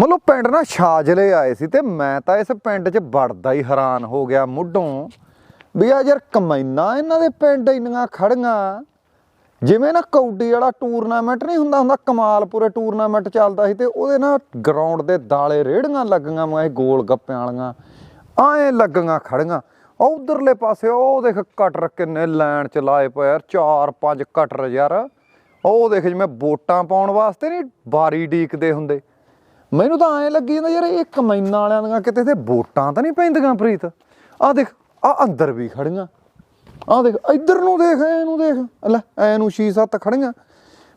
ਮਤਲਬ ਪਿੰਡ ਨਾ ਛਾਜਲੇ ਆਏ ਸੀ ਤੇ ਮੈਂ ਤਾਂ ਇਸ ਪਿੰਡ 'ਚ ਵੜਦਾ ਹੀ ਹੈਰਾਨ ਹੋ ਗਿਆ ਮੁੱਢੋਂ ਵੀ ਆ ਯਾਰ ਕਮੈਨਾ ਇਹਨਾਂ ਦੇ ਪਿੰਡ ਇੰਨੀਆਂ ਖੜੀਆਂ ਜਿਵੇਂ ਨਾ ਕੌਡੀ ਵਾਲਾ ਟੂਰਨਾਮੈਂਟ ਨਹੀਂ ਹੁੰਦਾ ਹੁੰਦਾ ਕਮਾਲਪੁਰੇ ਟੂਰਨਾਮੈਂਟ ਚੱਲਦਾ ਸੀ ਤੇ ਉਹਦੇ ਨਾ ਗਰਾਊਂਡ ਦੇ ਦਾਲੇ ਰੇੜੀਆਂ ਲੱਗੀਆਂ ਮੈਂ ਗੋਲ ਗੱਪਿਆਂ ਵਾਲੀਆਂ। ਐਂ ਲੱਗੀਆਂ ਖੜੀਆਂ ਉਧਰਲੇ ਪਾਸੇ ਉਹ ਦੇਖ ਕਟਰ ਕਿੰਨੇ ਲਾਈਨ ਚ ਲਾਏ ਪਏ ਯਾਰ, ਚਾਰ ਪੰਜ ਕਟਰ ਯਾਰ। ਉਹ ਦੇਖ ਜਿਵੇਂ ਵੋਟਾਂ ਪਾਉਣ ਵਾਸਤੇ ਨਹੀਂ, ਬਾਰੀ ਡੀਕਦੇ ਹੁੰਦੇ। ਮੈਨੂੰ ਤਾਂ ਐਂ ਲੱਗੀ ਜਾਂਦਾ ਯਾਰ, ਇਹ ਕਮੈਨਾ ਵਾਲਿਆਂ ਦੀਆਂ ਕਿਤੇ ਤੇ ਵੋਟਾਂ ਤਾਂ ਨਹੀਂ ਪੈਂਦੀਆਂ ਪ੍ਰੀਤ। ਆ ਦੇਖ ਆ ਅੰਦਰ ਵੀ ਖੜੀਆਂ। ਆ ਦੇਖ, ਇੱਧਰ ਨੂੰ ਦੇਖ ਇਹਨੂੰ ਦੇਖ। ਲੈ, ਐ ਨੂੰ ਛੇ ਸੱਤ ਖੜੀਆਂ।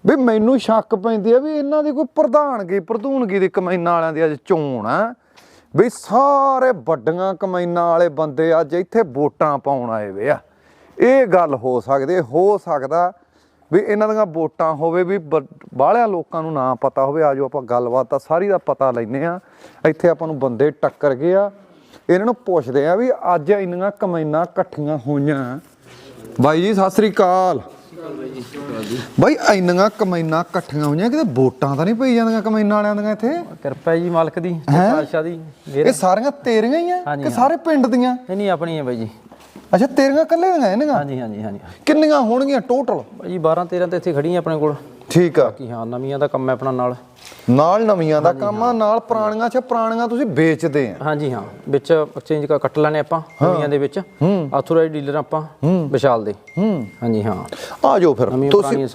ਵੀ ਮੈਨੂੰ ਸ਼ੱਕ ਪੈਂਦੀ ਆ ਵੀ ਇਹਨਾਂ ਦੀ ਕੋਈ ਪ੍ਰਧਾਨਗੀ, ਪ੍ਰਧੂਨਗੀ ਦੀ ਕਮੈਨਾ ਵਾਲਿਆਂ ਦੀ ਅੱਜ ਚੋਣ ਆ। ਵੀ ਸਾਰੇ ਵੱਡੀਆਂ ਕਮੈਨਾ ਵਾਲੇ ਬੰਦੇ ਅੱਜ ਇੱਥੇ ਵੋਟਾਂ ਪਾਉਣ ਆਏ ਵੇ ਆ। ਇਹ ਗੱਲ ਹੋ ਸਕਦੀ, ਹੋ ਸਕਦਾ ਵੀ ਇਹਨਾਂ ਦੀਆਂ ਵੋਟਾਂ ਹੋਵੇ ਵੀ ਬਾਹਲਿਆਂ ਲੋਕਾਂ ਨੂੰ ਨਾ ਪਤਾ ਹੋਵੇ ਆਜੋ ਆਪਾਂ ਗੱਲਬਾਤ ਤਾਂ ਸਾਰੀ ਦਾ ਪਤਾ ਲੈਨੇ ਆ ਇੱਥੇ ਆਪਾਂ ਨੂੰ ਬੰਦੇ ਟੱਕਰ ਗਏ ਆ। ਇਹਨਾਂ ਨੂੰ ਪੁੱਛਦੇ ਆ ਵੀ ਅੱਜ ਇੰਨੀਆਂ ਕਮੈਨਾਂ ਇਕੱਠੀਆਂ ਹੋਈਆਂ। ਬਾਈ ਜੀ ਸਤਿ ਸ੍ਰੀ ਅਕਾਲ। ਬਾਈ ਇੰਨੀਆਂ ਕਮੈਨਾਂ ਇਕੱਠੀਆਂ ਹੋਈਆਂ ਕਿਤੇ ਵੋਟਾਂ ਤਾਂ ਨਹੀਂ ਪਈ ਜਾਂਦੀਆਂ ਕਮੈਨਾਂ ਵਾਲਿਆਂ ਦੀਆਂ ਇੱਥੇ? ਕਿਰਪਾ ਜੀ ਮਾਲਕ ਦੀ? ਪਾਤਸ਼ਾਹ ਦੀ ਇਹ ਸਾਰੀਆਂ ਤੇਰੀਆਂ ਹੀ ਆ ਕਿ। ਸਾਰੇ ਪਿੰਡ ਦੀਆਂ? ਨਹੀਂ ਨਹੀਂ ਆਪਣੀ ਹੈ ਬਾਈ ਜੀ। ਅੱਛਾ ਤੇਰੀਆਂ ਇਕੱਲੇ ਦੀਆਂ ਇਹਨਾਂ ਹਾਂਜੀ ਹਾਂਜੀ ਹਾਂਜੀ। ਕਿੰਨੀਆਂ ਹੋਣਗੀਆਂ ਟੋਟਲ ਬਾਈ ਜੀ 12 13 ਤੇ ਇੱਥੇ ਖੜੀਆਂ ਆਪਣੇ ਕੋਲ। ਠੀਕ ਆ। ਕੀ ਹਾਂ ਨਵੀਆਂ ਦਾ ਕੰਮ ਹੈ ਆਪਣਾ ਨਾਲ। ਨਾਲ ਨਵੀਆਂ ਦਾ ਕੰਮ ਆ ਨਾਲ ਪੁਰਾਣੀਆਂ ਚ ਪੁਰਾਣੀਆਂ ਤੁਸੀਂ ਵੇਚਦੇ ਆ। ਹਾਂਜੀ ਹਾਂ। ਵਿੱਚ ਐਕਸਚੇਂਜ ਕਾ ਕੱਟ ਲੈਣੇ ਆਪਾਂ ਨਵੀਆਂ ਦੇ ਵਿੱਚ। ਆਥੋਰਾਈਜ਼ ਡੀਲਰ ਆਪਾਂ ਵਿਸ਼ਾਲ ਦੇ। ਹਾਂਜੀ ਹਾਂ। ਆ ਜਾਓ ਫਿਰ। ਤੁਸੀਂ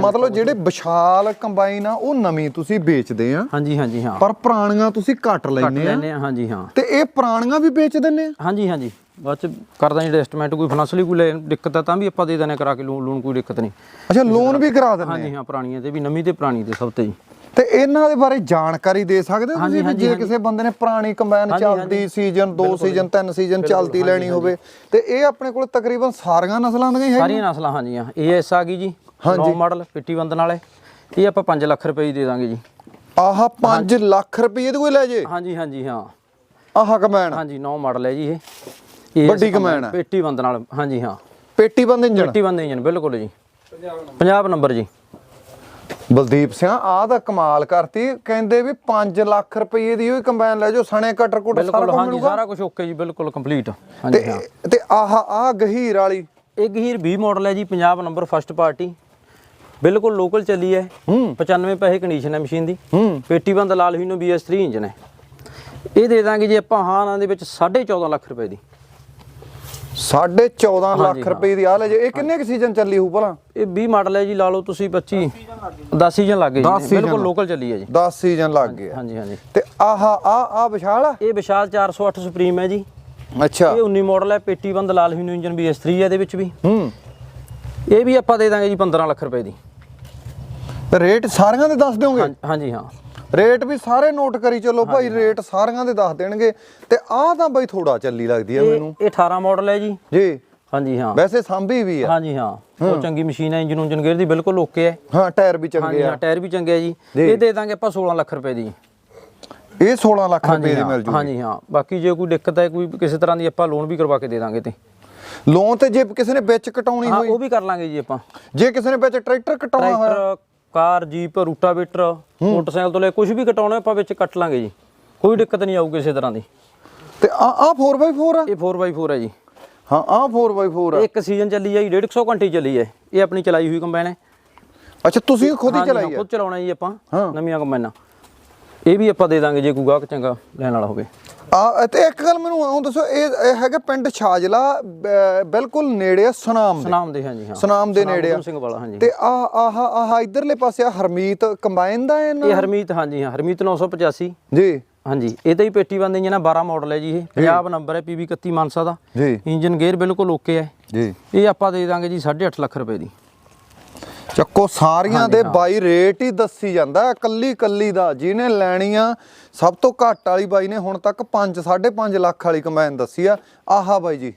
ਮਤਲਬ ਜਿਹੜੇ ਵਿਸ਼ਾਲ ਕੰਬਾਈਨ ਆ ਉਹ ਨਵੀਂ ਤੁਸੀਂ ਵੇਚਦੇ ਆ। ਹਾਂਜੀ ਹਾਂਜੀ ਹਾਂ। ਪਰ ਪੁਰਾਣੀਆਂ ਤੁਸੀਂ ਕੱਟ ਲੈਣੇ ਆ। ਹਾਂਜੀ ਹਾਂ। ਤੇ ਇਹ ਪੁਰਾਣੀਆਂ ਵੀ ਵੇਚ ਦਿੰਨੇ ਆ? ਹਾਂਜੀ ਹਾਂਜੀ। ਬਾਅਦ ਚ ਕਰਦਾ ਜੀ ਐਸਟੀਮੇਟ ਕੋਈ ਫਾਈਨੈਂਸ਼ਲੀ ਕੋਈ ਲੈ- ਦਿੱਕਤ ਆ ਤਾਂ ਵੀ ਆਪਾਂ ਦੇ ਦੇਣੇ ਕਰਾ ਕੇ ਲੋਨ ਲੋਨ ਕੋਈ ਦਿੱਕਤ ਨਹੀਂ। ਅੱਛਾ ਲੋਨ ਵੀ ਕਰਾ ਦਿੰਨੇ ਹਾਂਜੀ ਹਾਂ ਪੁਰਾਣੀਆਂ ਤੇ ਵੀ ਨਵੀਂ ਤੇ ਪੁਰਾਣੀ ਤੇ ਸਭ ਤੇ ਜੀ। ਤੇ ਇਹਨਾਂ ਦੇ ਬਾਰੇ ਜਾਣਕਾਰੀ ਦੇ ਸਕਦੇ ਹੋ ਤੁਸੀਂ ਵੀ ਜੇ ਕਿਸੇ ਬੰਦੇ ਨੇ ਪੁਰਾਣੀ ਕੰਬਾਈਨ ਚੱਲਦੀ ਸੀਜ਼ਨ 2 ਸੀਜ਼ਨ 3 ਸੀਜ਼ਨ ਚੱਲਦੀ ਲੈਣੀ ਹੋਵੇ ਤੇ ਇਹ ਆਪਣੇ ਕੋਲ ਤਕਰੀਬਨ ਸਾਰੀਆਂ ਨਸਲਾਂ ਦੀਆਂ ਹੀ ਸਾਰੀਆਂ ਨਸਲਾਂ ਹਾਂਜੀ ਹਾਂ। ਏਐਸ ਆ ਗਈ ਜੀ ਨੌ ਮਾਡਲ ਪਿੱਟੀ ਬੰਦਨ ਵਾਲੇ। ਇਹ ਆਪਾਂ 5 ਲੱਖ ਰੁਪਏ ਦੀ ਦੇ ਦਾਂਗੇ ਜੀ। ਆਹ 5 ਲੱਖ ਰੁਪਏ ਦੇ ਕੋਈ ਲੈ ਜੇ? ਹਾਂਜੀ ਹਾਂਜੀ ਹਾਂ। ਆਹ ਕੰਬਾਈਨ ਹਾਂਜੀ ਨੌ ਮਾਡਲ ਹੈ ਜੀ ਇਹ। ਇਹ ਵੱਡੀ ਕਮੈਨ ਹੈ। ਪੇਟੀ ਬੰਦ ਨਾਲ ਹਾਂਜੀ ਹਾਂ। ਪੇਟੀ ਬੰਦ ਇੰਜਣ। ਪੇਟੀ ਬੰਦ ਇੰਜਨ ਬਿਲਕੁਲ ਜੀ। ਪੰਜਾਬ ਨੰਬਰ ਜੀ। ਬਲਦੀਪ ਸਿੰਘ ਆਹ ਤਾਂ ਕਮਾਲ ਕਰਤੀ। ਕਹਿੰਦੇ ਵੀ 5 ਲੱਖ ਰੁਪਏ ਦੀ ਉਹ ਕੰਬਾਈਨ ਲੈ ਜਾਓ ਸਣੇ ਕਟਰ ਕੁਟਰ ਸਾਰਾ ਕੁਝ ਹਾਂਜੀ ਮਿਲੂਗਾ। ਸਾਰਾ ਕੁਝ ਓਕੇ ਜੀ ਬਿਲਕੁਲ ਕੰਪਲੀਟ ਹਾਂਜੀ ਤੇ ਤੇ ਆਹ ਆਹ ਗਹੀਰ ਵਾਲੀ। ਇਹ ਗਹੀਰ 20 ਮਾਡਲ ਹੈ ਜੀ ਪੰਜਾਬ ਨੰਬਰ ਫਸਟ ਪਾਰਟੀ ਬਿਲਕੁਲ ਲੋਕਲ ਚੱਲੀ ਹੈ। 95 ਪੈਸੇ ਕੰਡੀਸ਼ਨ ਹੈ ਮਸ਼ੀਨ ਦੀ। ਹੂੰ। ਪੇਟੀ ਬੰਦ ਲਾਲ ਹੀਨੋ BS3 ਇੰਜਨ ਹੈ। ਇਹ ਦੇ ਦਾਂਗੇ ਜੀ ਆਪਾਂ ਹਾਂ ਨਾ ਦੇ ਵਿੱਚ 14.5 ਲੱਖ ਰੁਪਏ ਦੀ। 14.5 ਲੱਖ। ਰੁਪਏ ਦੀ ਆ ਲੈ ਜੇ ਇਹ ਕਿੰਨੇ ਕੁ ਸੀਜ਼ਨ ਚੱਲੀ ਹੋਊ ਭਲਾ? ਇਹ 20 ਮਾਡਲ ਹੈ ਜੀ ਲਾ ਲਓ ਤੁਸੀਂ 25 10 ਸੀਜ਼ਨ ਲੱਗ ਗਏ ਜੀ। ਬਿਲਕੁਲ ਲੋਕਲ ਚੱਲੀ ਹੈ ਜੀ। 10 ਸੀਜ਼ਨ ਲੱਗ ਗਏ। ਹਾਂਜੀ ਹਾਂਜੀ। ਤੇ ਆਹ ਆ ਆ ਵਿਸ਼ਾਲ ਆ? ਇਹ ਵਿਸ਼ਾਲ 408 ਸੁਪਰੀਮ ਹੈ ਜੀ। ਅੱਛਾ। ਇਹ 19 ਮਾਡਲ ਹੈ ਪੇਟੀ ਬੰਦ ਲਾਲ ਹੀਨੋ ਇੰਜਨ BS3 ਹੈ ਇਹਦੇ ਵਿੱਚ ਵੀ। ਹੂੰ। ਇਹ ਵੀ ਆਪਾਂ ਦੇ ਦਾਂਗੇ ਜੀ 15 ਲੱਖ ਰੁਪਏ ਦੀ। ਰੇਟ ਸਾਰਿਆਂ ਦੇ ਦੱਸ ਦਿਓਗੇ? ਹਾਂਜੀ ਹਾਂ। ਰੇਟ ਵੀ ਸਾਰੇ ਨੋਟ ਕਰੀ ਚੱਲੋ ਭਾਈ ਰੇਟ ਸਾਰਿਆਂ ਦੇ ਦੱਸ ਦੇਣਗੇ। ਤੇ ਆਹ ਤਾਂ ਬਈ ਥੋੜਾ ਚੱਲੀ ਲੱਗਦੀ ਆ ਇਹ ਮੈਨੂੰ। ਇਹ 18 ਮਾਡਲ ਹੈ ਜੀ। ਜੀ। ਹਾਂਜੀ ਹਾਂ। ਵੈਸੇ ਸਾਂਭੀ ਵੀ ਆ। ਹਾਂਜੀ ਹਾਂ। ਉਹ ਚੰਗੀ ਮਸ਼ੀਨ ਹੈ ਇੰਜਨ ਉਂਜਨ ਗੇਅਰ ਦੀ ਬਿਲਕੁਲ ਓਕੇ ਹੈ। ਹਾਂ ਟਾਇਰ ਵੀ ਚੰਗੇ ਆ। ਹਾਂ ਟਾਇਰ ਵੀ ਚੰਗੇ ਹੈ ਜੀ। ਇਹ ਦੇ ਦਾਂਗੇ ਆਪਾਂ 16 ਲੱਖ ਰੁਪਏ ਦੀ। ਇਹ 16 ਲੱਖ ਰੁਪਏ ਦੀ ਹਾਂ। ਮਿਲ ਜੂਗੀ। ਹਾਂਜੀ ਹਾਂ। ਬਾਕੀ ਜੇ ਕੋਈ ਦਿੱਕਤ ਹੈ ਕੋਈ ਕਿਸੇ ਤਰ੍ਹਾਂ ਦੀ ਆਪਾਂ ਲੋਨ ਵੀ ਕਰਵਾ ਕੇ ਦੇ ਦਾਂਗੇ ਤੇ। ਲੋਨ ਤੇ ਜੇ ਕਿਸੇ ਨੇ ਵਿੱਚ ਕਟਾਉਣੀ ਹਾਂ ਹੋਈ ਉਹ ਵੀ ਕਰ ਲਾਂਗੇ ਜੀ ਆਪਾਂ। ਜੇ ਕਿਸੇ ਨੇ ਵਿੱਚ ਟਰੈਕਟਰ ਕਟਾਉਣਾ ਹੋਇਆ ਕਾਰ ਜੀਪ ਰੂਟਾਵੇਟਰ ਮੋਟਰਸਾਈਕਲ ਤੋਂ ਲੈ ਕੁਝ ਵੀ ਕਟਾਉਣਾ ਆਪਾਂ ਵਿੱਚ ਕੱਟ ਲਾਂਗੇ ਜੀ। ਕੋਈ ਦਿੱਕਤ ਨਹੀਂ ਆਊ ਕਿਸੇ ਤਰ੍ਹਾਂ ਦੀ। ਤੇ ਆ ਆ 4x4 ਆ? ਇਹ 4x4 ਹੈ ਜੀ। ਹਾਂ ਆ 4x4 ਆ। ਇੱਕ ਸੀਜ਼ਨ ਚੱਲੀ ਹੈ ਜੀ 150 ਘੰਟੇ ਚੱਲੀ ਹੈ ਇਹ ਆਪਣੀ ਚਲਾਈ ਹੋਈ ਕੰਬਾਈਨ ਹੈ। ਅੱਛਾ ਤੁਸੀਂ ਖੁਦ ਹੀ ਹਾਂ, ਚਲਾਈ ਆ? ਖੁਦ ਚਲਾਉਣਾ ਜੀ ਆਪਾਂ ਹਾਂ। ਨਵੀਆਂ ਕੰਬਾਈਨਾਂ। ਇਹ ਵੀ ਆਪਾਂ ਦੇ ਦਾਂਗੇ ਜੇ ਕੋਈ ਗਾਹਕ ਚੰਗਾ ਲੈਣ ਵਾਲਾ ਹੋਵੇ। ਆ ਤੇ ਇੱਕ ਗੱਲ ਮੈਨੂੰ ਆਉਂ ਦੱਸੋ ਇਹ ਹੈਗਾ ਪਿੰਡ ਛਾਜਲਾ ਬਿਲਕੁਲ ਨੇੜੇ ਆ ਸੁਨਾਮ ਦੇ। ਸੁਨਾਮ ਦੇ ਹਾਂਜੀ ਹਾਂ। ਸੁਨਾਮ ਦੇ ਨੇੜੇ ਆ। ਸਿੰਘ ਵਾਲਾ ਹਾਂਜੀ। ਤੇ ਆ ਆਹ ਆਹ ਇਧਰਲੇ ਪਾਸੇ ਆ ਹਰਮੀਤ ਕੰਬਾਈਨ ਦਾ ਇਹ ਹਰਮੀਤ ਹਾਂਜੀ ਹਾਂ ਹਰਮੀਤ 985 ਜੀ। ਹਾਂਜੀ ਇਹਦਾ ਹੀ ਪੇਟੀ ਬੰਦ ਇੰਜਨ ਹੈ 12 ਮਾਡਲ ਹੈ ਜੀ ਇਹ। ਪੰਜਾਬ ਨੰਬਰ ਹੈ PB 31 ਮਾਨਸਾ ਦਾ। ਜੀ। ਇੰਜਨ ਗੇਅਰ ਬਿਲਕੁਲ ਓਕੇ ਹੈ। ਜੀ। ਇਹ ਆਪਾਂ ਦੇ ਦਾਂਗੇ ਜੀ 8.5 ਲੱਖ ਰੁਪਏ ਦੀ। ਚੱਕੋ ਸਾਰੀਆਂ ਦੇ ਬਾਈ ਰੇਟ ਹੀ ਦੱਸੀ ਜਾਂਦਾ ਕੱਲੀ ਕੱਲੀ ਦਾ। ਜਿਹਨੇ ਲੈਣੀ ਆ ਸਭ ਤੋਂ ਘੱਟ ਵਾਲੀ ਬਾਈ ਨੇ ਹੁਣ ਤੱਕ 5 5.5 ਲੱਖ ਵਾਲੀ ਕੰਬਾਈਨ ਦੱਸੀ ਆ। ਆਹਾ ਬਾਈ ਜੀ।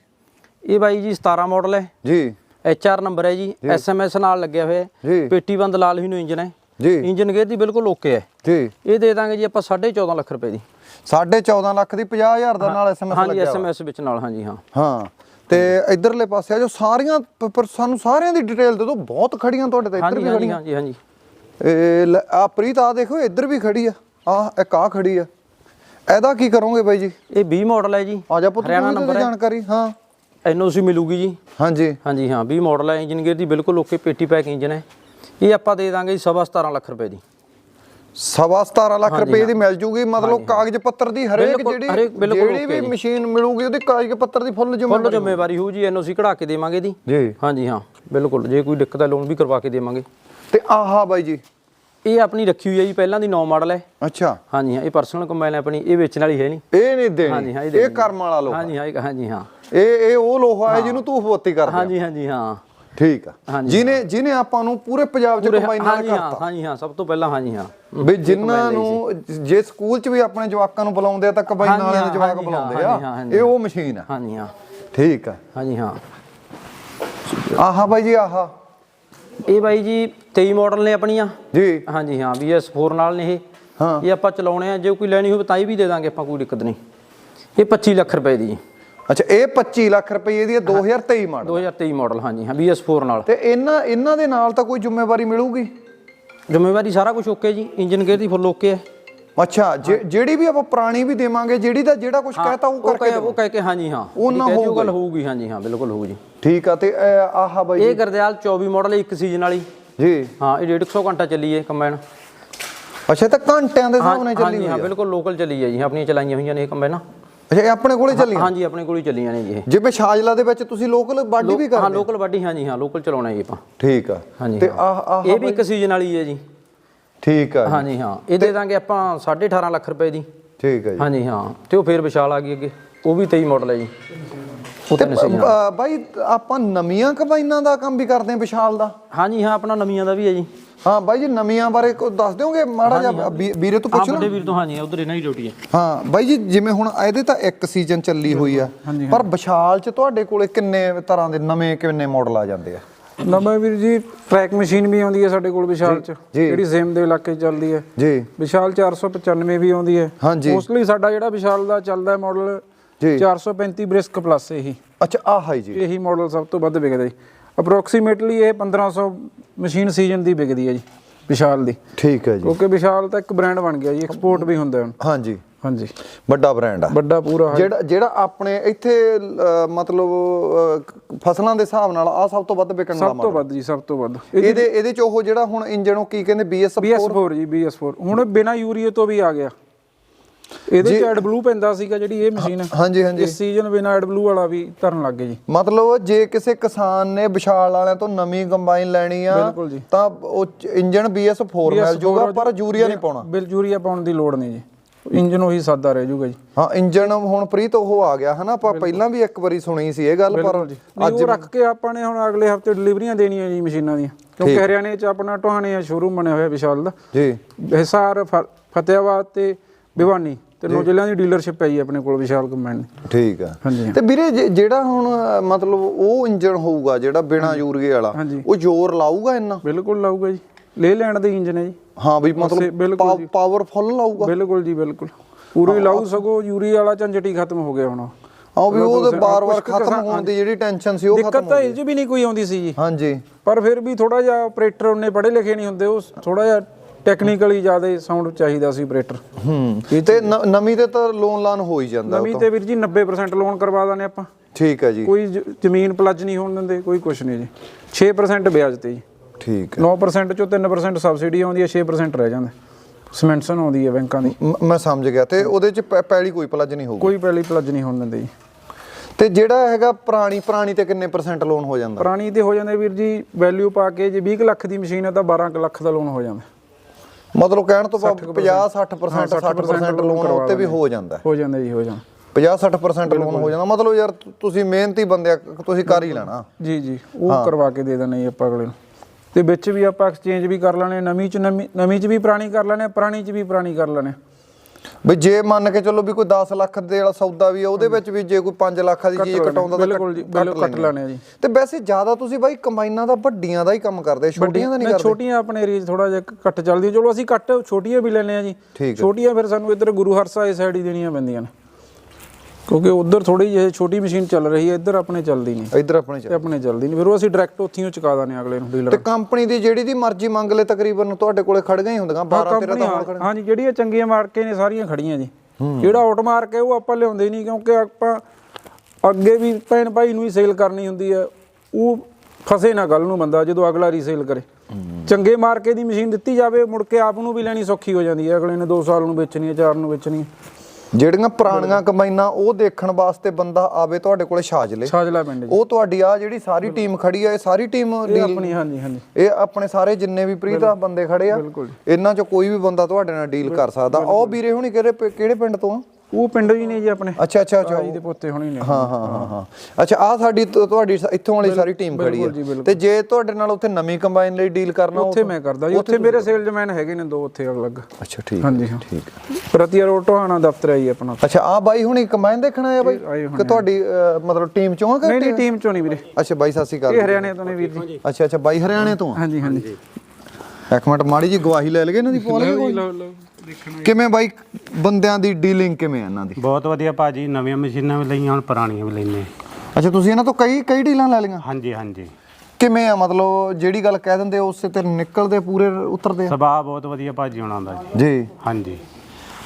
ਇਹ ਬਾਈ ਜੀ 17 ਮਾਡਲ ਹੈ। ਜੀ। HR ਨੰਬਰ ਹੈ ਜੀ। SMS ਨਾਲ ਲੱਗਿਆ ਹੋਇਆ। ਹੈ। ਪੇਟੀ ਬੰਦ ਲਾਲ ਹੀਨੋ ਇੰਜਨ ਹੈ। ਜੀ। ਇੰਜਨ ਗੇਅਰ ਦੀ ਬਿਲਕੁਲ ਓਕੇ ਹੈ। ਜੀ। ਇਹ ਦੇ ਦਾਂਗੇ ਜੀ ਆਪਾਂ 14.5 ਲੱਖ ਰੁਪਏ ਦੀ। 14.5 ਲੱਖ ਦੀ 50000 ਦਾ ਨਾਲ ਐਸਐਮਐਸ ਹਾਂਜੀ ਲੱਗਿਆ ਵਾ। SMS ਵਿੱਚ ਨਾਲ ਹਾਂਜੀ ਹਾਂ। ਹਾਂ। ਤੇ ਇਧਰਲੇ ਪਾਸੇ ਆ ਜੋ ਸਾਰੀਆਂ ਪਰ ਸਾਨੂੰ ਸਾਰਿਆਂ ਦੀ ਡਿਟੇਲ ਦੇ ਦਿਓ ਬਹੁਤ ਖੜੀਆਂ ਤੁਹਾਡੇ ਤੇ ਇੱਧਰ ਵੀ ਖੜੀਆਂ। ਹਾਂਜੀ ਹਾਂਜੀ ਇਹ ਆ ਪ੍ਰੀਤ ਆ ਦੇਖੋ ਇੱਧਰ ਵੀ ਖੜੀ ਆ। ਆ ਇੱਕ ਆ ਖੜੀ ਆ। ਇਹਦਾ ਕੀ ਕਰੋਗੇ ਬਾਈ ਜੀ? ਇਹ 20 ਮਾਡਲ ਹੈ ਜੀ। ਆ ਜਾ ਪੁੱਤ ਹਰਿਆਣਾ ਨੰਬਰ ਜਾਣਕਾਰੀ ਹਾਂ। ਐਨਓਸੀ ਮਿਲੂਗੀ ਜੀ। ਹਾਂਜੀ। ਹਾਂਜੀ ਹਾਂ 20 ਮਾਡਲ ਹੈ ਇੰਜਨ ਗੇਅਰ ਦੀ ਬਿਲਕੁਲ ਓਕੇ ਪੇਟੀ ਪੈਕ ਇੰਜਨ ਹੈ ਇਹ ਆਪਾਂ ਦੇ ਦਾਂਗੇ ਜੀ ਸਵਾ 17 ਲੱਖ ਰੁਪਏ ਦੀ। ਸਵਾ 17 ਲੱਖ ਰੁਪਏ ਦੀ ਮਿਲ ਜੂਗੀ ਮਤਲਬ ਕਾਗਜ਼ ਪੱਤਰ ਦੀ ਹਰੇਕ ਜਿਹੜੀ ਜਿਹੜੀ ਵੀ। ਮਸ਼ੀਨ ਮਿਲੂਗੀ ਉਹਦੀ ਕਾਗਜ਼ ਪੱਤਰ ਦੀ ਫੁੱਲ ਫੁੱਲ ਜ਼ਿੰਮੇਵਾਰੀ ਹੋਊ ਜੀ ਐਨਓਸੀ ਕਢਾ ਕੇ ਦੇਵਾਂਗੇ ਦੀ ਜੀ। ਹਾਂਜੀ ਹਾਂ ਬਿਲਕੁਲ ਜੇ ਕੋਈ ਦਿੱਕਤ ਹੈ ਲੋਨ ਵੀ ਕਰਵਾ ਕੇ ਦੇਵਾਂਗੇ। ਤੇ ਆਹਾ ਬਾਈ ਜੀ। ਇਹ ਆਪਣੀ ਰੱਖੀ ਹੋਈ ਹੈ ਜੀ ਪਹਿਲਾਂ ਦੀ 9 ਮਾਡਲ ਹੈ। ਅੱਛਾ। ਹਾਂਜੀ ਹਾਂ ਇਹ ਪਰਸਨਲ ਕੰਬਾਈਨ ਹੈ ਆਪਣੀ ਇਹ ਵੇਚਣ ਵਾਲੀ ਹੈ ਨਹੀਂ। ਇਹ ਨਹੀਂ ਹਾਂਜੀ ਹਾਂ ਦੇਣੀ। ਇਹ ਕਰਮ ਵਾਲਾ ਲੋਹਾ। ਹਾਂਜੀ ਹਾਂ ਹਾਂਜੀ ਹਾਂ। ਇਹ ਇਹ ਉਹ ਲੋਹਾ ਹੈ ਜਿਹਨੂੰ ਧੂਫ ਬੱਤੀ ਕਰਦੇ। ਹਾਂਜੀ ਹਾਂਜੀ ਹਾਂ। ਠੀਕ ਆ। ਜਿਹਨੇ ਜਿਹਨੇ ਆਪਾਂ ਨੂੰ ਪੂਰੇ ਪੰਜਾਬ ਚ ਕੰਬਾਈਨ ਨਾਲ ਕਰਤਾ। ਹਾਂਜੀ ਹਾਂ ਸਭ ਤੋਂ ਪਹਿਲਾਂ ਹਾਂਜੀ ਹਾਂ। ਵੀ ਜਿਨ੍ਹਾਂ ਨੂੰ ਜੇ ਸਕੂਲ ਚ ਵੀ ਆਪਣੇ ਜਵਾਕਾਂ ਨੂੰ ਬੁਲਾਉਂਦੇ ਆ ਤਾਂ ਹਾਂਜੀ, ਵਾਲਿਆਂ ਦੇ ਜਵਾਕ ਬੁਲਾਉਂਦੇ ਆ। ਇਹ ਉਹ ਮਸ਼ੀਨ ਆ। ਹਾਂਜੀ ਹਾਂ। ਠੀਕ ਆ। ਹਾਂਜੀ ਹਾਂ। ਆਹਾ ਬਾਈ ਜੀ ਆਹਾ। ਇਹ ਬਾਈ ਜੀ 23 ਮਾਡਲ ਨੇ ਆਪਣੀਆਂ। ਜੀ। ਹਾਂਜੀ ਹਾਂ BS4 ਨਾਲ ਨੇ ਇਹ। ਹਾਂ। ਇਹ ਆਪਾਂ ਚਲਾਉਣੇ ਆ ਜੇ ਕੋਈ ਲੈਣੀ ਹੋਵੇ ਤਾਂ ਇਹ ਵੀ ਦੇ ਦਾਂਗੇ ਆਪਾਂ ਕੋਈ ਦਿੱਕਤ ਨਹੀਂ। ਇਹ 25 ਲੱਖ ਰੁਪਏ ਦੀ। ਜੀ ਅੱਛਾ ਇਹ 25 ਲੱਖ ਰੁਪਏ ਦੀ ਹੈ 2023 ਮਾਡਲ 2023 ਮਾਡਲ ਹਾਂਜੀ ਹਾਂ BS4 ਨਾਲ। ਤੇ ਇਹਨਾਂ ਇਹਨਾਂ ਦੇ ਨਾਲ ਤਾਂ ਕੋਈ ਜ਼ਿੰਮੇਵਾਰੀ ਮਿਲੂਗੀ? ਜ਼ਿੰਮੇਵਾਰੀ ਸਾਰਾ ਕੁਝ ਓਕੇ ਜੀ ਇੰਜਨ ਗੇਅਰ ਦੀ ਫੁੱਲ ਓਕੇ ਹੈ। ਅੱਛਾ ਜਿਹੜੀ ਵੀ ਆਪਾਂ ਪੁਰਾਣੀ ਵੀ ਦੇਵਾਂਗੇ ਜਿਹੜੀ ਦਾ ਜਿਹੜਾ ਕੁਝ ਕਹਤਾ ਉਹ ਕਰਕੇ ਉਹ ਕਹਿ ਕੇ ਹਾਂਜੀ ਹਾਂ। ਉਹ ਨਾ ਹੋਊਗਾ। ਗੱਲ ਹੋਊਗੀ ਹਾਂਜੀ ਹਾਂ ਬਿਲਕੁਲ ਹੋਊ ਜੀ ਠੀਕ ਆ ਤੇ ਆਹਾ ਬਾਈ ਇਹ ਗਰਦਿਆਲ 24 ਮਾਡਲ ਇੱਕ ਸੀਜ਼ਨ ਵਾਲੀ। ਜੀ। ਹਾਂ ਇਹ 150 ਘੰਟਾ ਚੱਲੀ ਹੈ ਕੰਬਾਈਨ। ਅੱਛਾ ਤਾਂ ਘੰਟਿਆਂ ਦੇ ਹਿਸਾਬ ਨਾਲ ਚੱਲੀ ਹੋਈ ਹਾਂ ਆ। ਬਿਲਕੁਲ ਲੋਕਲ ਚੱਲੀ ਹੈ ਜੀ ਆਪਣੀਆਂ ਚਲਾਈਆਂ ਹੋਈਆਂ ਨੇ ਇਹ ਕੰਬਾਈਨਾਂ। ਅੱਛਾ ਇਹ ਆਪਣੇ ਕੋਲੇ ਚੱਲੀ ਹਾਂਜੀ ਆਪਣੇ ਕੋਲ ਹੀ ਚੱਲੀਆਂ ਨੇ ਜੀ ਇਹ। ਜਿਵੇਂ ਸ਼ਾਜਲਾ ਦੇ ਵਿੱਚ ਤੁਸੀਂ ਲੋਕਲ ਬਾਡੀ ਵੀ ਹਾਂ ਕਰਦੇ ਲੋਕਲ ਵਾਢੀ ਹਾਂਜੀ ਹਾਂ ਲੋਕਲ ਚਲਾਉਣਾ ਜੀ ਆਪਾਂ। ਠੀਕ ਆ। ਹਾਂਜੀ ਤੇ ਹਾਂ। ਆਹ ਆਹ ਇਹ ਵੀ ਇੱਕ ਸੀਜ਼ਨ ਵਾਲੀ ਹੈ ਜੀ। ਠੀਕ ਆ ਜੀ, ਹਾਂਜੀ ਹਾਂ। ਇਹ ਦੇ ਦਾਂਗੇ ਆਪਾਂ 18.5 ਲੱਖ ਰੁਪਏ ਦੀ। ਠੀਕ ਆ ਜੀ। ਹਾਂਜੀ ਹਾਂ। ਤੇ ਉਹ ਫੇਰ ਵਿਸ਼ਾਲ ਆ ਗਈ ਅੱਗੇ। ਉਹ ਵੀ 23 ਮਾਡਲ ਹੈ ਜੀ। ਉਹ ਤੇ ਤਿੰਨ ਸੀਜ਼ਨ ਅ, ਬਾਈ ਆਪਾਂ ਨਵੀਆਂ ਕੰਬਾਈਨਾਂ ਦਾ ਕੰਮ ਵੀ ਕਰਦੇ ਆ ਵਿਸ਼ਾਲ ਦਾ? ਹਾਂਜੀ ਹਾਂ ਆਪਣਾ ਨਵੀਆਂ ਦਾ ਵੀ ਹੈ ਜੀ। ਹਾਂ ਬਾਈ ਜੀ ਨਵੀਆਂ ਬਾਰੇ ਕੋਈ ਦੱਸ ਦਿਓਗੇ ਮਾੜਾ ਜਿਹਾ? ਵੀਰੇ ਤੋਂ ਪੁੱਛ ਲਓ। ਵੱਡੇ ਵੀਰ ਤੋਂ ਹਾਂਜੀ ਉਧਰ ਇਹਨਾਂ ਦੀ ਡਿਊਟੀ ਹੈ। ਹਾਂ ਬਾਈ ਜੀ ਜਿਵੇਂ ਹੁਣ ਇਹਦੇ ਤਾਂ ਇੱਕ ਸੀਜ਼ਨ ਚੱਲੀ ਹੋਈ ਆ। ਪਰ ਵਿਸ਼ਾਲ ਚ ਤੁਹਾਡੇ ਕੋਲੇ ਕਿੰਨੇ ਤਰ੍ਹਾਂ ਦੇ ਨਵੇਂ ਕਿੰਨੇ ਮਾਡਲ ਆ ਜਾਂਦੇ ਆ? ਨਵਾਂ ਵੀਰ ਜੀ ਟਰੈਕ ਮਸ਼ੀਨ ਵੀ ਆਉਂਦੀ ਹੈ ਸਾਡੇ ਕੋਲ ਵਿਸ਼ਾਲ ਚ। ਜਿਹੜੀ ਸੇਮ ਦੇ ਇਲਾਕੇ 'ਚ ਚੱਲਦੀ ਹੈ। ਜੀ। ਵਿਸ਼ਾਲ 495 ਵੀ ਆਉਂਦੀ ਹੈ। ਹਾਂਜੀ। ਮੋਸਟਲੀ ਸਾਡਾ ਜਿਹੜਾ ਵਿਸ਼ਾਲ ਦਾ ਚੱਲਦਾ ਮਾਡਲ ਜੀ। 435 ਬ੍ਰਿਸਕ ਪਲੱਸ ਇਹੀ। ਅੱਛਾ ਆਹ ਹੈ ਜੀ। ਇਹੀ ਮਾਡਲ ਸਭ ਤੋਂ ਵੱਧ ਵਿਕਦਾ ਜੀ। ਅਪਰੋਕਸੀਮੇਟਲੀ ਇਹ 1500 ਮਸ਼ੀਨ ਸੀਜ਼ਨ ਦੀ ਵਿਕਦੀ ਹੈ ਜੀ ਵਿਸ਼ਾਲ ਦੀ। ਠੀਕ ਹੈ ਜੀ। ਕਿਉਂਕਿ ਵਿਸ਼ਾਲ ਤਾਂ ਇੱਕ ਬ੍ਰਾਂਡ ਬਣ ਗਿਆ ਜੀ ਐਕਸਪੋਰਟ ਵੀ ਹੁੰਦਾ ਹੁਣ। ਹਾਂਜੀ। ਹਾਂਜੀ। ਵੱਡਾ ਬ੍ਰਾਂਡ ਆ। ਵੱਡਾ ਪੂਰਾ ਜਿਹੜਾ ਜਿਹੜਾ ਆਪਣੇ ਇੱਥੇ ਮਤਲਬ ਫਸਲਾਂ ਦੇ ਹਿਸਾਬ ਨਾਲ ਆ ਸਭ ਤੋਂ ਵੱਧ ਵਿਕਣ ਵਾਲਾ ਸਭ ਤੋਂ ਵੱਧ ਜੀ ਸਭ ਤੋਂ ਵੱਧ। ਇਹਦੇ ਇਹਦੇ ਚ ਉਹ ਜਿਹੜਾ ਹੁਣ ਇੰਜਨ ਉਹ ਕੀ ਕਹਿੰਦੇ BS4 BS4 ਜੀ BS4 ਹੁਣ ਬਿਨਾ ਯੂਰੀਏ ਤੋਂ ਵੀ ਆ ਗਿਆ। ਇਹਦੇ ਚ ਐਡ ਬਲੂ ਪੈਂਦਾ ਸੀਗਾ ਜਿਹੜੀ ਇਹ ਮਸ਼ੀਨ। ਹਾਂਜੀ ਹਾਂਜੀ। ਇਸ ਸੀਜ਼ਨ ਬਿਨਾ ਐਡ ਬਲੂ ਵਾਲਾ ਵੀ ਧਰਨ ਲੱਗ ਜੀ। ਮਤਲਬ ਜੇ ਕਿਸੇ ਕਿਸਾਨ ਨੇ ਵਿਸ਼ਾਲ ਵਾਲਿਆਂ ਤੋਂ ਨਵੀਂ ਕੰਬਾਈਨ ਲੈਣੀ ਆ। ਤਾਂ ਉਹ ਇੰਜਨ BS4 ਮਿਲ ਜਾਊਗਾ ਪਰ ਯੂਰੀਆ ਨਹੀਂ ਪਾਉਣਾ। ਬਿਲ ਯੂਰੀਆ ਪਾਉਣ ਦੀ ਲੋੜ ਨਹੀਂ ਜੀ। ਇੰਜਨ ਉਹੀ ਸਾਦਾ ਰਹਿ ਜਾਊਗਾ ਜੀ। ਹਾਂ ਇੰਜਨ ਹੁਣ ਪ੍ਰੀਤ ਉਹ ਆ ਗਿਆ ਹਨਾ? ਆਪਾਂ ਪਹਿਲਾਂ ਵੀ ਇੱਕ ਵਾਰੀ ਸੁਣੀ ਸੀ ਇਹ ਗੱਲ ਪਰ ਉਹ ਰੱਖ ਕੇ ਆਪਾਂ ਨੇ ਹੁਣ ਅਗਲੇ ਹਫ਼ਤੇ ਡਿਲੀਵਰੀਆਂ ਦੇਣੀਆਂ ਜੀ ਮਸ਼ੀਨਾਂ ਦੀਆਂ। ਕਿਉਂਕਿ ਹਰਿਆਣੇ ਚ ਆਪਣਾ ਟੋਹਾਣੇ ਸ਼ੋਰੂਮ ਬਣਿਆ ਹੋਇਆ ਵਿਸ਼ਾਲ ਦਾ। ਜੀ। ਹਿਸਾਰ ਫਤਿਆਬਾਦ ਤੇ ਭਿਵਾਨੀ ਤਿੰਨੋਂ ਜ਼ਿਲ੍ਹਿਆਂ ਦੀ ਡੀਲਰਸ਼ਿਪ ਹੈ ਜੀ ਆਪਣੇ ਕੋਲ ਵਿਸ਼ਾਲ ਕੰਬਾਈਨ। ਠੀਕ ਆ। ਹਾਂਜੀ ਤੇ ਵੀਰੇ ਜੇ- ਜਿਹੜਾ ਹੁਣ ਮਤਲਬ ਉਹ ਇੰਜਨ ਹੋਊਗਾ ਜਿਹੜਾ ਬਿਨਾ ਯੂਰੀਏ ਵਾਲਾ। ਉਹ ਜ਼ੋਰ ਲਾਊਗਾ ਇੰਨਾ? ਬਿਲਕੁਲ ਲਾਊਗਾ ਜੀ। ਲੇ ਲੈਂਡ ਦੇ ਇੰਜਨ ਹੈ ਜੀ। ਹਾਂ ਵੀ ਮਤਲਬ ਪਾਵਰਫੁਲ ਲਾਊਗਾ? ਬਿਲਕੁਲ ਜੀ ਬਿਲਕੁਲ। ਪੂਰੀ ਲਾਊ ਸਗੋ ਯੂਰੀ ਵਾਲਾ ਝੰਜਟ ਹੀ ਖਤਮ ਹੋ ਗਿਆ ਹੁਣ। ਆ ਵੀ ਕੁਛ ਬਾਰ-ਬਾਰ ਖਤਮ ਹੋਣ ਦੀ ਜਿਹੜੀ ਟੈਨਸ਼ਨ ਸੀ ਉਹ ਦਿੱਕਤ ਖਤਮ ਤਾਂ ਇਹ 'ਚ ਵੀ ਨਹੀਂ ਕੋਈ ਆਉਂਦੀ ਸੀ ਜੀ ਹਾਂਜੀ। ਪਰ ਫਿਰ ਵੀ ਥੋੜਾ ਜਿਹਾ ਆਪਰੇਟਰ ਉਹਨੇ ਪੜ੍ਹੇ ਲਿਖੇ ਨਹੀਂ ਹੁੰਦੇ ਉਹ ਥੋੜਾ ਜਿਹਾ ਟੈਕਨੀਕਲੀ ਜ਼ਿਆਦਾ ਸਾਊਂਡ ਚਾਹੀਦਾ ਸੀ ਆਪਰੇਟਰ ਹੂੰ ਤੇ ਨਵੀਂ ਤੇ ਤਾਂ ਲੋਨ ਲਾਨ ਹੋ ਹੀ ਜਾਂਦਾ ਨਵੀਂ ਤਾਂ। ਵੀਰ ਜੀ 90% ਲੋਨ ਕਰਵਾ ਦਾਨੇ ਆਪਾਂ। ਠੀਕ ਹੈ ਜੀ। ਕੋਈ ਜ਼ਮੀਨ ਪਲੱਜ ਨਹੀਂ ਹੋਣ ਦਿੰਦੇ ਕੋਈ ਕੁਛ ਨਹੀਂ ਜੀ। 6% ਵਿਆਜ ਤੇ ਜੀ। ਠੀਕ ਹੈ। 9% ਚੋਂ 3% ਸਬਸਿਡੀ ਆਉਂਦੀ ਹੈ 6% ਰਹਿ ਜਾਂਦਾ। ਸਮੈਂਸਨ ਆਉਂਦੀ ਹੈ ਬੈਂਕਾਂ ਦੀ। ਮ- ਸਮਝ ਗਿਆ ਤੇ ਉਹਦੇ ਚ ਪੈਲੀ ਕੋਈ ਪਲੱਜ ਨਹੀਂ ਹੋਊਗੀ? ਕੋਈ ਪਹਿਲੀ ਪਲੱਜ ਨਹੀਂ ਹੋਣ ਦਿੰਦੇ ਜੀ। ਤੇ ਜਿਹੜਾ ਹੈਗਾ ਪੁਰਾਣੀ ਪੁਰਾਣੀ ਤੇ ਕਿੰਨੇ ਪਰਸੈਂਟ ਲੋਨ ਹੋ ਜਾਂਦਾ? ਪੁਰਾਣੀ ਤੇ ਹੋ ਜਾਂਦੇ ਵੀਰ ਜੀ ਵੈਲਿਊ ਪਾ ਕੇ ਜੇ 20 ਕੁ ਲੱਖ ਦੀ ਮਸ਼ੀਨ ਹੈ ਤਾਂ 12 ਕੁ ਲੱਖ ਦਾ ਲੋਨ ਹੋ ਜਾਂਦਾ। ਮਤਲਬ ਕਹਿਣ ਤੋਂ 50 60% 60% ਲੋਨ ਉੱਤੇ ਵੀ ਹੋ ਜਾਂਦਾ ਹੋ। ਜਾਂਦਾ ਜੀ ਹੋ ਜਾਂਦਾ। 50 60% ਲੋਨ ਹੋ ਜਾਂਦਾ। ਮਤਲਬ ਯਾਰ ਤੁਸੀਂ ਮਿਹਨਤੀ ਬੰਦੇ ਆ, ਤੁਸੀਂ ਕਰ ਹੀ ਲੈਣਾ। ਜੀ ਜੀ। ਉਹ ਕਰਵਾ ਕੇ ਦੇ ਦੇਣਾ ਜੀ ਆਪਾਂ ਅਗਲੇ ਨੂੰ। ਤੇ ਵਿੱਚ ਵੀ ਆਪਾਂ ਐਕਸਚੇਂਜ ਵੀ ਕਰ ਲੈਣੇ ਨਵੀਂ ਚ ਨਵੀਂ ਨਵੀਂ ਚ ਵੀ ਪੁਰਾਣੀ ਕਰ ਲੈਣੇ ਪੁਰਾਣੀ ਚ ਵੀ ਪੁਰਾਣੀ ਕਰ ਲੈਣੇ ਵੀ ਜੇ ਮੰਨ ਕੇ ਚੱਲੋ ਵੀ ਕੋਈ 10 ਲੱਖ ਦੇ ਵਾਲਾ ਸੌਦਾ ਵੀ ਆ ਉਹਦੇ ਵਿੱਚ ਵੀ ਜੇ ਕੋਈ 5 ਲੱਖ ਦੀ ਚੀਜ਼ ਕਟਾਉਂਦਾ ਤਾਂ ਬਿਲਕੁਲ ਜੀ ਕੱਟ- ਬਿਲਕੁਲ ਕੱਟ। ਲੈਣੇ ਆ। ਜੀ। ਤੇ ਵੈਸੇ ਜ਼ਿਆਦਾ ਤੁਸੀਂ ਬਾਈ ਕੰਬਾਈਨਾਂ ਦਾ ਵੱਡੀਆਂ ਦਾ ਹੀ ਕੰਮ ਕਰਦੇ ਛੋਟੀਆਂ ਦਾ ਨਹੀਂ ਕਰਦੇ? ਛੋਟੀਆਂ ਆਪਣੇ ਏਰੀਆ 'ਚ ਥੋੜਾ ਜਿਹਾ ਘੱਟ ਚੱਲਦੀਆਂ। ਚਲੋ ਅਸੀਂ ਘੱਟ ਛੋਟੀਆਂ ਵੀ ਲੈਣੇ ਆ ਜੀ। ਛੋਟੀਆਂ ਫਿਰ ਸਾਨੂੰ ਇੱਧਰ ਗੁਰੂ ਹਰਸਾ ਇਸ ਸਾਈਡ ਹੀ ਦੇਣੀਆਂ ਪੈਂਦੀਆਂ ਨੇ। ਕਿਉਂਕਿ ਉਧਰ ਥੋੜੀ ਜਿਹੀ ਛੋਟੀ ਮਸ਼ੀਨ ਚੱਲ ਰਹੀ ਹੈ ਇੱਧਰ ਆਪਣੇ ਚੱਲਦੀ ਨਹੀਂ। ਇੱਧਰ ਆਪਣੇ ਚ ਤੇ ਆਪਣੇ ਚੱਲਦੀ ਨਹੀਂ। ਫਿਰ ਉਹ ਅਸੀਂ ਡਾਇਰੈਕਟ ਉੱਥੀਓ ਚੁਕਾ ਦਾਂਗੇ ਅਗਲੇ ਨੂੰ ਡੀਲਰ ਤੇ ਕੰਪਨੀ ਦੀ ਜਿਹੜੀ ਦੀ ਮਰਜ਼ੀ ਮੰਗ ਲੈ ਤਕਰੀਬਨ ਤੁਹਾਡੇ ਕੋਲੇ ਖੜੀਆਂ ਹੀ ਹੁੰਦੀਆਂ 12 13 ਤਾਂ ਹੁਣ ਖੜੀਆਂ ਹਾਂਜੀ ਜਿਹੜੀਆਂ ਚੰਗੀਆਂ ਮਾਰਕੇ ਨੇ ਸਾਰੀਆਂ ਖੜੀਆਂ ਜੀ। ਜਿਹੜਾ ਆਊਟ ਮਾਰਕ ਹੈ ਉਹ ਆਪਾਂ ਲਿਆਉਂਦੇ ਨਹੀਂ ਕਿਉਂਕਿ ਆਪਾਂ ਅੱਗੇ ਵੀ ਭੈਣ ਭਾਈ ਨੂੰ ਹੀ ਸੇਲ ਕਰਨੀ ਹੁੰਦੀ ਹੈ। ਉਹ ਫਸੇ ਨਾ ਗੱਲ ਨੂੰ ਬੰਦਾ ਜਦੋਂ ਅਗਲਾ ਰੀਸੇਲ ਕਰੇ। ਚੰਗੇ ਮਾਰਕੇ ਦੀ ਮਸ਼ੀਨ ਦਿੱਤੀ ਜਾਵੇ ਮੁੜ ਕੇ ਆਪ ਨੂੰ ਵੀ ਲੈਣੀ ਸੌਖੀ ਹੋ ਜਾਂਦੀ ਹੈ। ਅਗਲੇ ਨੇ 2 ਸਾਲ ਨੂੰ ਵੇਚਣੀ ਹੈ 4 ਨੂੰ ਵੇਚਣੀ ਹੈ। ਜਿਹੜੀਆਂ ਪੁਰਾਣੀਆਂ ਕੰਬਾਈਨਾਂ ਉਹ ਦੇਖਣ ਵਾਸਤੇ ਬੰਦਾ ਆਵੇ ਤੁਹਾਡੇ ਕੋਲੇ ਛਾਜਲੇ ਸਾਜਲਾ ਪਿੰਡ ਜੀ। ਉਹ ਤੁਹਾਡੀ ਆ ਜਿਹੜੀ ਸਾਰੀ ਟੀਮ ਖੜੀ ਆ ਇਹ ਸਾਰੀ ਟੀਮ ਇਹ ਆਪਣੀ ਹਾਂਜੀ ਹਾਂਜੀ। ਇਹ ਆਪਣੇ ਸਾਰੇ ਜਿੰਨੇ ਵੀ ਪ੍ਰੀਤ ਆ ਬੰਦੇ ਖੜੇ ਆ। ਇਹਨਾਂ ਚੋਂ ਕੋਈ ਵੀ ਬੰਦਾ ਤੁਹਾਡੇ ਨਾਲ ਡੀਲ ਕਰ ਸਕਦਾ। ਉਹ ਵੀਰੇ ਹੁਣੀ ਕਿਹੜੇ ਕਿਹੜੇ ਪਿੰਡ ਤੋਂ ਆ? ਉਹ ਪਿੰਡ ਹੀ ਨੇ ਜੀ ਆਪਣੇ। ਅੱਛਾ ਅੱਛਾ ਅੱਛਾ। ਤਾਈ ਦੇ ਪੋਤੇ ਹੋਣੀ ਨੇ। ਹਾਂ ਹਾਂ ਹਾਂ ਹਾਂ। ਅੱਛਾ ਆ ਸਾਡੀ ਤੁਹਾਡੀ ਇੱਥੋਂ ਵਾਲੀ ਸਾਰੀ ਟੀਮ ਖੜੀ ਜੀ, ਬਿਲਕੁਲ। ਤੇ ਜੇ ਤੁਹਾਡੇ ਨਾਲ ਉੱਥੇ ਨਵੀਂ ਕੰਬਾਈਨ ਲਈ ਡੀਲ ਕਰਨਾ ਉੱਥੇ ਮੈਂ ਕਰਦਾ ਜੀ। ਉੱਥੇ ਮੇਰੇ ਸੇਲਜ਼ਮੈਨ ਹੈਗੇ ਨੇ ਦੋ ਉੱਥੇ ਅਲੱਗ। ਅੱਛਾ ਠੀਕ ਹਾਂਜੀ ਹਾਂ। ਠੀਕ ਪ੍ਰਤੀਆ ਰੋਡ ਟੋਹਾਣਾ ਦਫ਼ਤਰ ਹੈ ਜੀ ਆਪਣਾ। ਅੱਛਾ ਆ ਬਾਈ ਹੁਣੀ ਕੰਬਾਈਨ ਦੇਖਣ ਆ ਬਾਈ? ਕਿ ਤੁਹਾਡੀ ਮਤਲਬ ਟੀਮ ਚੋਂ ਆ ਕਿ ਨਹੀਂ ਟੀਮ? ਚੋਂ ਨਹੀਂ ਵੀਰੇ। ਅੱਛਾ ਬਾਈ ਸਤਿ ਸ਼੍ਰੀ ਅਕਾਲ। ਇਹ ਹਰਿਆਣੇ ਤੋਂ ਨੇ ਵੀਰ ਜੀ। ਅੱਛਾ ਅੱਛਾ ਬਾਈ ਹਰਿਆਣੇ ਤੋਂ ਹਾਂਜੀ ਹਾਂਜੀ। ਇੱਕ ਮਿੰਟ ਮਾੜੀ ਜੀ ਗਵਾਹੀ ਲੈ ਲਗੇ ਇਹਨਾਂ ਦੀ ਕੋਈ? ਲਓ ਲਓ। ਕਿਵੇਂ ਬਾਈ? ਬੰਦਿਆਂ ਦੀ ਡੀਲਿੰਗ ਕਿਵੇਂ ਆ ਇਹਨਾਂ ਦੀ? ਬਹੁਤ ਵਧੀਆ ਭਾਜੀ ਨਵੀਆਂ ਮਸ਼ੀਨਾਂ ਵੀ ਲਈਆਂ ਹੁਣ ਪੁਰਾਣੀਆਂ ਵੀ ਲੈਨੇ ਅੱਛਾ ਤੁਸੀਂ ਇਹਨਾਂ ਤੋਂ ਕਈ ਕਈ ਡੀਲਾਂ ਲੈ ਲਈਆਂ? ਹਾਂਜੀ ਹਾਂਜੀ। ਕਿਵੇਂ ਆ? ਮਤਲਬ ਜਿਹੜੀ ਗੱਲ ਕਹਿ ਦਿੰਦੇ ਉਸੇ ਤੇ ਨਿਕਲਦੇ ਪੂਰੇ ਉਤਰਦੇ ਆ? ਸੁਭਾਅ ਬਹੁਤ ਵਧੀਆ ਭਾਜੀ ਉਹਨਾਂ ਦਾ ਜੀ। ਜੀ। ਹਾਂਜੀ।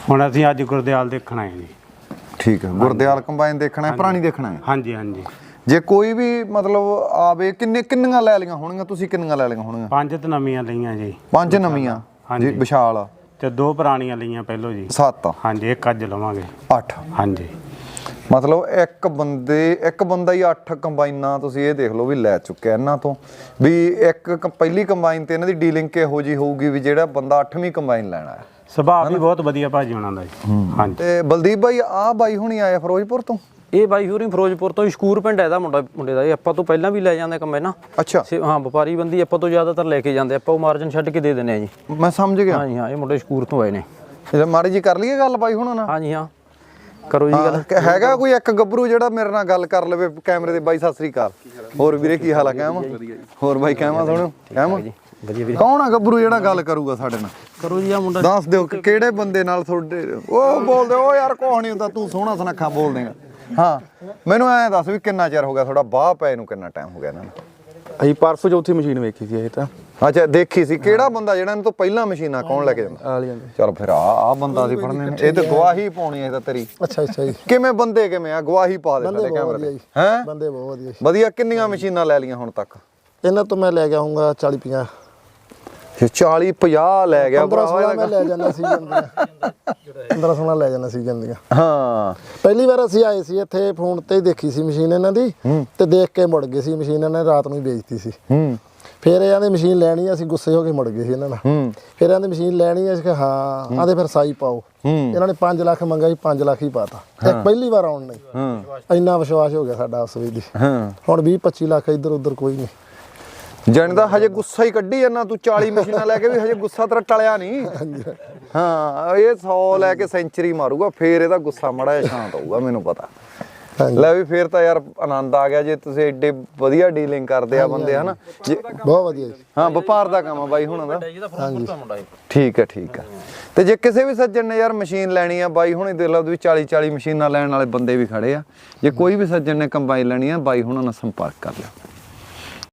ਹੁਣ ਅਸੀਂ ਅੱਜ ਗੁਰਦਿਆਲ ਦੇਖਣ ਆਏ ਜੀ। ਠੀਕ ਹੈ ਗੁਰਦਿਆਲ ਕੰਬਾਈਨ ਦੇਖਣਾ ਹੈ ਪੁਰਾਣੀ ਦੇਖਣਾ ਹੈ ਹਾਂਜੀ ਹਾਂਜੀ। ਜੇ ਕੋਈ ਵੀ ਮਤਲਬ ਆਵੇ ਕਿੰਨੇ ਕਿੰਨੀਆਂ ਲੈ ਲਈਆਂ ਹੋਣਗੀਆਂ? ਤੁਸੀਂ ਕਿੰਨੀਆਂ ਲੈ ਲਈਆਂ ਹੋਣਗੀਆਂ? ਪੰਜ ਤੇ ਨਵੀਆਂ ਲਈਆਂ ਜੀ। ਪੰਜ ਨਵੀਆਂ? ਹਾਂਜੀ। ਜੀ ਵਿਸ਼ਾਲ ਤੇ ਦੋ ਪੁਰਾਣੀਆਂ ਲਈਆਂ ਪਹਿਲੋ ਜੀ। ਸੱਤ। ਹਾਂਜੀ ਇੱਕ ਅੱਜ ਲਵਾਂਗੇ। ਅੱਠ। ਹਾਂਜੀ। ਮਤਲਬ ਇੱਕ ਬੰਦੇ ਇੱਕ ਬੰਦਾ ਹੀ ਅੱਠ ਕੰਬਾਈਨਾਂ ਤੁਸੀਂ ਇਹ ਦੇਖ ਲਓ ਵੀ ਲੈ ਚੁੱਕਿਆ ਇਹਨਾਂ ਤੋਂ। ਵੀ ਇੱਕ ਪਹਿਲੀ ਕੰਬਾਈਨ ਤੇ ਇਹਨਾਂ ਦੀ ਡੀਲਿੰਗ ਕਿਹੋ ਜੀ ਹੋਊਗੀ ਵੀ ਜਿਹੜਾ ਬੰਦਾ ਅੱਠਵੀਂ ਕੰਬਾਈਨ ਲੈਣਾ ਹੈ? ਸੁਭਾਅ ਵੀ ਬਹੁਤ ਵਧੀਆ ਭਾਜੀ ਉਹਨਾਂ ਦਾ ਜੀ। ਹਾਂਜੀ। ਤੇ ਬਲਦੀਪ ਭਾਈ ਆ ਬਾਈ ਹੁਣੀ ਆਏ ਆ ਫਿਰੋਜ਼ਪੁਰ ਤੋਂ? ਇਹ ਬਾਈ ਹੋਰੀ ਫਿਰੋਜ਼ਪੁਰ ਤੋਂ ਸ਼ਕੂਰ ਪਿੰਡ ਹੈ ਦਾ ਮੁੰਡਾ ਮੁੰਡੇ ਦਾ। ਇਹ ਆਪਾਂ ਤੋਂ ਪਹਿਲਾਂ ਵੀ ਲੈ ਜਾਂਦੇ ਕੰਮੇ ਨਾ ਅੱਛਾ। ਹਾਂ ਵਪਾਰੀ ਬੰਦੀ ਆਪਾਂ ਤੋਂ ਜ਼ਿਆਦਾਤਰ ਲੈ ਕੇ ਜਾਂਦੇ। ਆਪਾਂ ਉਹ ਮਾਰਜਨ ਛੱਡ ਕੇ ਦੇ ਦਿੰਦੇ ਆ ਜੀ। ਮੈਂ ਸਮਝ ਗਿਆ। ਹਾਂਜੀ ਹਾਂ ਇਹ ਮੁੰਡੇ ਸ਼ਕੂਰ ਤੋਂ ਆਏ ਨੇ। ਜੇ ਮਾੜੀ ਜੀ ਕਰ ਲਈਏ ਗੱਲ ਬਾਈ ਹੁਣਾਂ ਨਾਲ ਹਾਂਜੀ ਹਾਂ। ਕਰੋ ਜੀ ਗੱਲ। ਹੈਗਾ ਕੋਈ ਇੱਕ ਗੱਭਰੂ ਜਿਹੜਾ ਮੇਰੇ ਨਾਲ ਗੱਲ ਕਰ ਲਵੇ ਕੈਮਰੇ ਦੇ ਬਾਈ ਸਤਿ ਸ੍ਰੀ ਅਕਾਲ। ਹੋਰ ਵੀਰੇ ਕੀ ਹਾਲ ਆ? ਕਹਿਮਾ ਹੋਰ ਬਾਈ ਕਹਿਮਾ ਸੁਣੋ ਕਹਿਮਾ ਵਧੀਆ ਵੀਰੇ। ਕੌਣ ਆ ਗੱਭਰੂ ਜਿਹੜਾ ਗੱਲ ਕਰੂਗਾ ਸਾਡੇ ਨਾਲ? ਕਰੋ ਜੀ ਆ ਮੁੰਡਾ। ਦੱਸ ਦਿਓ ਕਿਹੜੇ ਬੰਦੇ ਨਾਲ ਤੁਹਾਡੇ ਉਹ ਬੋਲਦੇ ਉਹ ਯਾਰ ਕੋਹ ਨਹੀਂ ਹੁੰਦਾ ਤੂੰ ਸੋਹਣਾ ਸੁਨੱਖਾ ਬੋਲ ਦੇਗਾ ਹਾਂ ਮੈਨੂੰ ਐਂ ਦੱਸ ਵੀ ਕਿੰਨਾ ਚਿਰ ਹੋ ਗਿਆ ਤੁਹਾਡਾ ਬਾਹ ਪੈ ਨੂੰ ਕਿੰਨਾ ਟਾਈਮ ਹੋ ਗਿਆ ਇਹਨਾਂ ਨੂੰ? ਅਸੀਂ ਪਰਸੋਂ ਚੌਥੀ ਮਸ਼ੀਨ ਵੇਖੀ ਸੀ ਇਹ ਤਾਂ। ਅੱਛਾ ਦੇਖੀ ਸੀ ਕਿਹੜਾ ਬੰਦਾ ਜਿਹੜਾ ਇਹਨਾਂ ਤੋਂ ਪਹਿਲਾਂ ਮਸ਼ੀਨਾਂ ਕੌਣ ਲੈ ਕੇ ਜਾਂਦਾ? ਆਲੀਆਂ ਦੇ। ਚਲ ਫਿਰ ਆ ਆ ਬੰਦਾ ਸੀ ਫੜਨੇ ਨੇ। ਇਹ ਤੇ ਗਵਾਹੀ ਪਾਉਣੀ ਹੈ ਤਾਂ ਤੇਰੀ। ਅੱਛਾ ਅੱਛਾ ਜੀ। ਕਿਵੇਂ ਬੰਦੇ ਕਿਵੇਂ ਆ? ਗਵਾਹੀ ਪਾ ਦੇ ਸਾਡੇ ਬਹੁਤ ਕੈਮਰੇ ਵਧੀਆ ਤੇ। ਹੈ? ਬੰਦੇ ਬਹੁਤ ਵਧੀਆ। ਵਧੀਆ ਕਿੰਨੀਆਂ ਮਸ਼ੀਨਾਂ ਲੈ ਲੀਆਂ ਹੁਣ ਤੱਕ? ਇਹਨਾਂ ਤੋਂ ਮੈਂ ਲੈ ਕੇ ਆਉਂਗਾ 40 50 ਇਹ 40 50 ਲੈ ਗਿਆ 15 ਭਰਾ 16 ਮੈਂ ਲੈ ਜਾਣਾ ਸੀ ਦੀਆਂ 15 16 ਲੈ ਜਾਣਾ ਸੀ ਦੀਆਂ ਹਾਂ। ਪਹਿਲੀ ਵਾਰ ਅਸੀਂ ਆਏ ਸੀ ਇੱਥੇ ਫੋਨ ਤੇ ਦੇਖੀ ਸੀ ਮਸ਼ੀਨ ਇਹਨਾਂ ਦੀ ਤੇ ਦੇਖ ਕੇ ਮੁੜ ਗਏ ਸੀ ਮਸ਼ੀਨ ਇਹਨਾਂ ਨੇ ਰਾਤ ਨੂੰ ਹੀ ਵੇਚਤੀ ਸੀ। ਹੂੰ। ਫਿਰ ਇਹਨਾਂ ਦੀ ਮਸ਼ੀਨ ਲੈਣੀ ਅਸੀਂ ਗੁੱਸੇ ਹੋ ਕੇ ਮੁੜ ਗਏ ਸੀ ਇਹਨਾਂ ਨਾਲ। ਹੂੰ। ਫਿਰ ਇਹਨਾਂ ਦੀ ਮਸ਼ੀਨ ਲੈਣੀ ਅਸੀਂ ਕਿਹਾ ਹਾਂ ਆਂਦੇ ਫਿਰ ਸਾਈ ਪਾਓ। ਇਹਨਾਂ ਨੇ 5 ਲੱਖ ਮੰਗਿਆ ਸੀ 5 ਲੱਖ ਹੀ ਪਾਤਾ। ਇੱਕ ਪਹਿਲੀ ਵਾਰ ਆਉਣ ਨਹੀਂ ਹਾਂ। ਇੰਨਾ ਵਿਸ਼ਵਾਸ ਹੋ ਗਿਆ ਸਾਡਾ ਆਪਸ ਵਿੱਚ ਦੀ ਹਾਂ। ਹੁਣ 20 25 ਲੱਖ ਇੱਧਰ ਉੱਧਰ ਕੋਈ ਨਹੀਂ। ਜਾਣਦਾ ਹਜੇ ਗੁੱਸਾ ਹੀ ਕੱਢੀ ਜਾਂਦਾ ਤੂੰ 40 ਮਸ਼ੀਨਾਂ ਲੈ ਕੇ ਵੀ ਹਜੇ ਗੁੱਸਾ ਤੇਰਾ ਟਲਿਆ ਨਹੀਂ। ਹਾਂ ਇਹ 100 ਲੈ ਕੇ ਸੈਂਚਰੀ ਮਾਰੂਗਾ ਫੇਰ ਇਹਦਾ ਗੁੱਸਾ ਮੜਾ ਸ਼ਾਂਤ ਹੋਊਗਾ ਮੈਨੂੰ ਪਤਾ। ਲੈ ਵੀ ਫੇਰ ਤਾਂ ਯਾਰ ਆਨੰਦ ਆ ਗਿਆ ਜੇ ਤੁਸੀਂ ਐਡੇ ਵਧੀਆ ਡੀਲਿੰਗ ਕਰਦੇ ਆ ਬੰਦੇ ਹਨਾ? ਬਹੁਤ ਵਧੀਆ ਜੀ। ਹਾਂ ਵਪਾਰ ਦਾ ਕੰਮ ਆ ਬਾਈ ਹੁਣਾਂ ਦਾ। ਠੀਕ ਹੈ ਠੀਕ ਹੈ ਤੇ ਜੇ ਕਿਸੇ ਵੀ ਸੱਜਣ ਨੇ ਯਾਰ ਮਸ਼ੀਨ ਲੈਣੀ ਆ ਬਾਈ ਹੁਣੇ ਦੇ ਲਓ ਵੀ 40 40 ਮਸ਼ੀਨਾਂ ਲੈਣ ਵਾਲੇ ਬੰਦੇ ਵੀ ਖੜੇ ਆ। ਜੇ ਕੋਈ ਵੀ ਸੱਜਣ ਨੇ ਕੰਬਾਈਨ ਲੈਣੀ ਆ ਬਾਈ ਹੁਣਾਂ ਨਾਲ ਸੰਪਰਕ ਕਰ ਲਿਓ।